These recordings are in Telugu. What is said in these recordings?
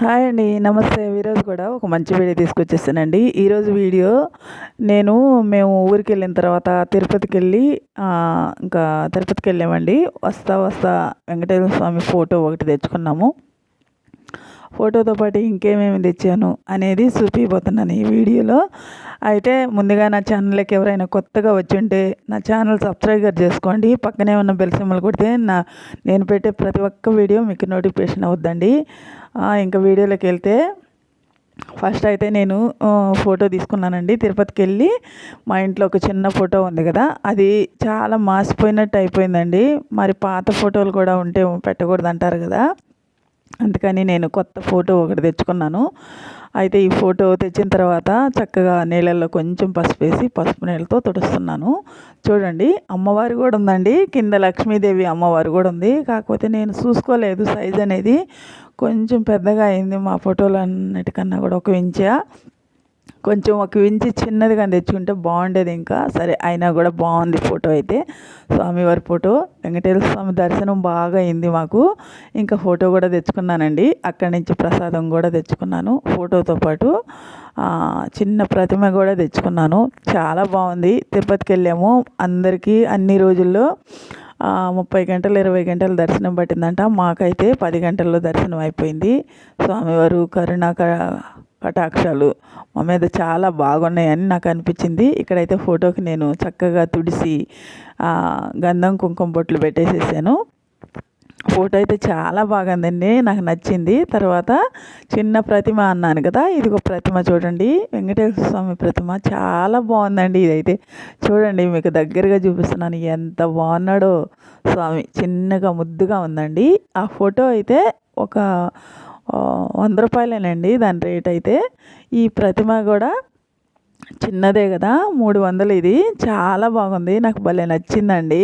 హాయ్ అండి నమస్తే. ఈరోజు కూడా ఒక మంచి వీడియో తీసుకొచ్చేసానండి. ఈరోజు వీడియో నేను మేము ఊరికి వెళ్ళిన తర్వాత తిరుపతికి వెళ్ళి ఇంకా తిరుపతికి వెళ్ళామండి. వస్తా వస్తా వెంకటేశ్వర స్వామి ఫోటో ఒకటి తెచ్చుకున్నాము. ఫోటోతో పాటు ఇంకేమేమి తెచ్చాను అనేది చూపిపోతున్నాను ఈ వీడియోలో. అయితే ముందుగా నా ఛానల్కి ఎవరైనా కొత్తగా వచ్చుంటే నా ఛానల్ సబ్స్క్రైబర్ చేసుకోండి. పక్కనే ఉన్న బెల్ సింబల్ కొడితే నా నేను పెట్టే ప్రతి ఒక్క వీడియో మీకు నోటిఫికేషన్ అవుద్దండి. ఇంకా వీడియోలోకి వెళ్తే ఫస్ట్ అయితే నేను ఫోటో తీసుకున్నానండి. తిరుపతికి వెళ్ళి మా ఇంట్లో ఒక చిన్న ఫోటో ఉంది కదా అది చాలా మాసిపోయినట్టు అయిపోయిందండి. మరి పాత ఫోటోలు కూడా ఉంటే పెట్టకూడదు అంటారు కదా. అందుకని నేను కొత్త ఫోటో ఒకటి తెచ్చుకున్నాను. అయితే ఈ ఫోటో తెచ్చిన తర్వాత చక్కగా నీళ్ళల్లో కొంచెం పసుపు వేసి పసుపు నీళ్ళతో తుడుస్తున్నాను. చూడండి అమ్మవారు కూడా ఉందండి. కింద లక్ష్మీదేవి అమ్మవారు కూడా ఉంది. కాకపోతే నేను చూసుకోలేదు సైజ్ అనేది. కొంచెం పెద్దగా అయింది మా ఫోటోలు అన్నిటికన్నా కూడా ఒక ఇంచా. కొంచెం ఒక ఇంచి చిన్నదిగా తెచ్చుకుంటే బాగుండేది ఇంకా. సరే అయినా కూడా బాగుంది ఫోటో అయితే. స్వామివారి ఫోటో వెంకటేశ్వర స్వామి దర్శనం బాగా అయింది మాకు. ఇంకా ఫోటో కూడా తెచ్చుకున్నానండి. అక్కడి నుంచి ప్రసాదం కూడా తెచ్చుకున్నాను. ఫోటోతో పాటు చిన్న ప్రతిమ కూడా తెచ్చుకున్నాను. చాలా బాగుంది. తిరుపతికి వెళ్ళాము. అందరికీ అన్ని రోజుల్లో ముప్పై గంటలు ఇరవై గంటలు దర్శనం పట్టిందంట. మాకైతే పది గంటల్లో దర్శనం అయిపోయింది. స్వామివారు కరుణా కటాక్షాలు. మా మీద చాలా బాగున్నాయని నాకు అనిపించింది. ఇక్కడైతే ఫోటోకి నేను చక్కగా తుడిసి గంధం కుంకుమ బొట్లు పెట్టేసేసాను. ఫోటో అయితే చాలా బాగుందండి నాకు నచ్చింది. తర్వాత చిన్న ప్రతిమ అన్నాను కదా ఇది ఒక ప్రతిమ చూడండి. వెంకటేశ్వర స్వామి ప్రతిమ చాలా బాగుందండి ఇదైతే. చూడండి మీకు దగ్గరగా చూపిస్తున్నాను ఎంత బాగున్నాడో. స్వామి చిన్నగా ముద్దుగా ఉందండి. ఆ ఫోటో అయితే ఒక వంద రూపాయలేనండి దాని రేట్ అయితే. ఈ ప్రతిమ కూడా చిన్నదే కదా మూడు వందలు ఇది. చాలా బాగుంది నాకు భలే నచ్చిందండి.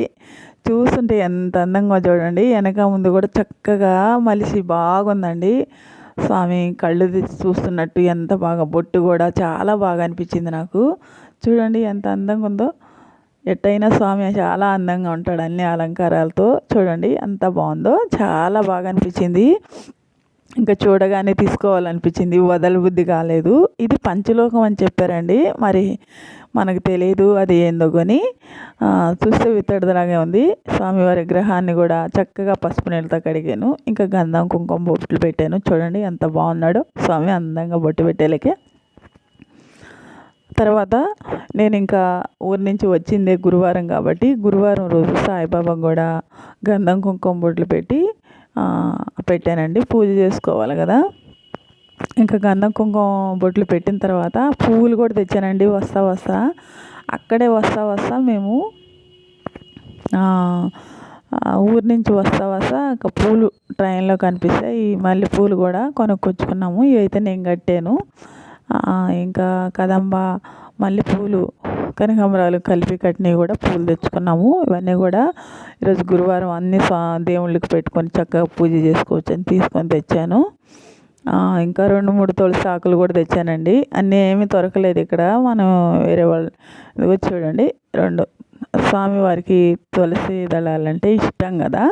చూస్తుంటే ఎంత అందంగా చూడండి. వెనక ముందు కూడా చక్కగా మలిసి బాగుందండి. స్వామి కళ్ళు చూస్తున్నట్టు ఎంత బాగా బొట్టు కూడా చాలా బాగా అనిపించింది నాకు. చూడండి ఎంత అందంగా ఉందో. ఎట్టయినా స్వామి చాలా అందంగా ఉంటాడు అన్ని అలంకారాలతో. చూడండి అంత బాగుందో చాలా బాగా అనిపించింది. ఇంకా చూడగానే తీసుకోవాలనిపించింది. వదల బుద్ధి కాలేదు. ఇది పంచలోకం అని చెప్పారండి. మరి మనకు తెలియదు అది ఏందో కొని చూస్తే విత్తడిలాగే ఉంది. స్వామివారి విగ్రహాన్ని కూడా చక్కగా పసుపు నీళ్ళతో కడిగాను. ఇంకా గంధం కుంకుమ బొట్లు పెట్టాను. చూడండి ఎంత బాగున్నాడో. స్వామి అందంగా బొట్టు పెట్టేలకే. తర్వాత నేను ఇంకా ఊరి నుంచి వచ్చిందే గురువారం కాబట్టి గురువారం రోజు సాయిబాబా కూడా గంధం కుంకుమ బొట్లు పెట్టి పెట్టానండి. పూజ చేసుకోవాలి కదా. ఇంకా గంధం కుంకుమ బొట్లు పెట్టిన తర్వాత పువ్వులు కూడా తెచ్చానండి. వస్తా వస్తా. అక్కడే వస్తా వస్తా మేము ఊరి నుంచి వస్తా వస్తా ఒక పూలు ట్రైన్లో కనిపిస్తాయి. మళ్ళీ పూలు కూడా కొనుక్కొచ్చుకున్నాము. ఇవైతే నేను కట్టాను. ఇంకా కదంబ మల్లెపూలు కనకాంబరాలు కలిపి కట్టినవి కూడా పూలు తెచ్చుకున్నాము. ఇవన్నీ కూడా ఈరోజు గురువారం అన్ని దేవుళ్ళకి పెట్టుకొని చక్కగా పూజ చేసుకోవచ్చు అని తీసుకొని తెచ్చాను. ఇంకా రెండు మూడు తులసి ఆకులు కూడా తెచ్చానండి. అన్నీ ఏమీ దొరకలేదు ఇక్కడ. మనం వేరే వాళ్ళు వచ్చి చూడండి. రెండు స్వామివారికి తులసి దళాలంటే ఇష్టం కదా.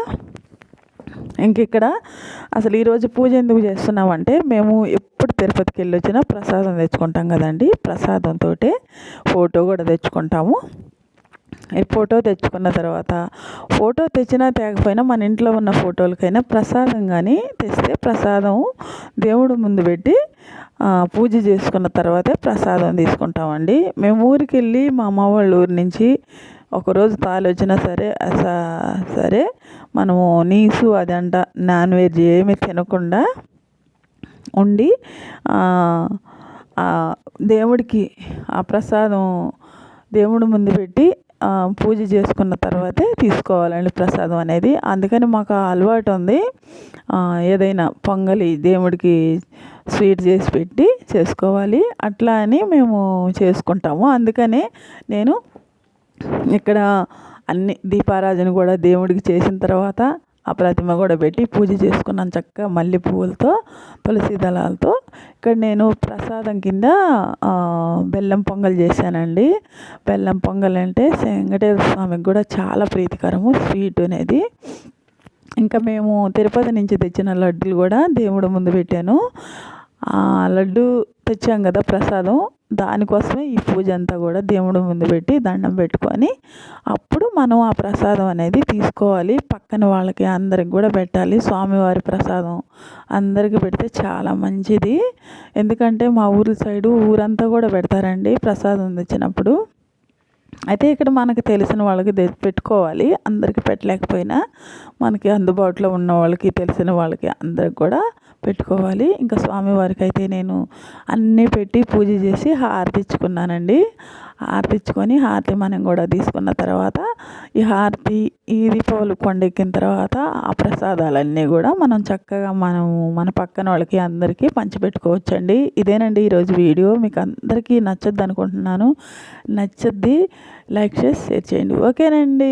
ఇంక ఇక్కడ అసలు ఈరోజు పూజ ఎందుకు చేస్తున్నామంటే మేము ఎప్పుడు తిరుపతికి వెళ్ళి వచ్చినా ప్రసాదం తెచ్చుకుంటాం కదండి. ప్రసాదంతో ఫోటో కూడా తెచ్చుకుంటాము. ఈ ఫోటో తెచ్చుకున్న తర్వాత ఫోటో తెచ్చినా తేకపోయినా మన ఇంట్లో ఉన్న ఫోటోలకైనా ప్రసాదం కానీ తెస్తే ప్రసాదం దేవుడు ముందు పెట్టి పూజ చేసుకున్న తర్వాతే ప్రసాదం తీసుకుంటామండి. మేము ఊరికి వెళ్ళి మా అమ్మ వాళ్ళ ఊరి నుంచి ఒకరోజు తాళి వచ్చినా సరే సరే మనము నీసు అదంట నాన్ వెజ్ ఏమి తినకుండా ఉండి దేవుడికి ఆ ప్రసాదం దేవుడి ముందు పెట్టి పూజ చేసుకున్న తర్వాతే తీసుకోవాలండి ప్రసాదం అనేది. అందుకని మాకు అలవాటు ఉంది. ఏదైనా పొంగలి దేవుడికి స్వీట్ చేసి పెట్టి చేసుకోవాలి. అట్లా అని మేము చేసుకుంటాము. అందుకనే నేను ఇక్కడ అన్ని దీపారాజన కూడా దేవుడికి చేసిన తర్వాత ఆ ప్రతిమ కూడా పెట్టి పూజ చేసుకున్నాను చక్కగా మల్లె పువ్వులతో తులసి దళాలతో. ఇక్కడ నేను ప్రసాదం కింద బెల్లం పొంగల్ చేశానండి. బెల్లం పొంగల్ అంటే వెంకటేశ్వర స్వామికి కూడా చాలా ప్రీతికరము స్వీట్ అనేది. ఇంకా మేము తిరుపతి నుంచి తెచ్చిన లడ్డులు కూడా దేవుడు ముందు పెట్టాను. ఆ లడ్డు తెచ్చాం కదా ప్రసాదం. దానికోసమే ఈ పూజ అంతా కూడా దేవుడు ముందు పెట్టి దండం పెట్టుకొని అప్పుడు మనం ఆ ప్రసాదం అనేది తీసుకోవాలి. పక్కన వాళ్ళకి అందరికి కూడా పెట్టాలి. స్వామివారి ప్రసాదం అందరికీ పెడితే చాలా మంచిది. ఎందుకంటే మా ఊరి సైడు ఊరంతా కూడా పెడతారండి ప్రసాదం తెచ్చినప్పుడు. అయితే ఇక్కడ మనకి తెలిసిన వాళ్ళకి పెట్టుకోవాలి. అందరికీ పెట్టలేకపోయినా మనకి అందుబాటులో ఉన్న వాళ్ళకి తెలిసిన వాళ్ళకి అందరికి కూడా పెట్టుకోవాలి. ఇంకా స్వామివారికి అయితే నేను అన్నీ పెట్టి పూజ చేసి హారతి ఇచ్చుకున్నానండి హారతి ఇచ్చుకొని హారతి మనం కూడా తీసుకున్న తర్వాత ఈ హారతి ఈ దీపావళి కొండెక్కిన తర్వాత ఆ ప్రసాదాలన్నీ కూడా మనం చక్కగా మనం మన పక్కన వాళ్ళకి అందరికీ పంచిపెట్టుకోవచ్చండి. ఇదేనండి ఈరోజు వీడియో. మీకు అందరికీ నచ్చద్దు అనుకుంటున్నాను నచ్చద్ది లైక్ చేసి షేర్ చేయండి. ఓకేనండి.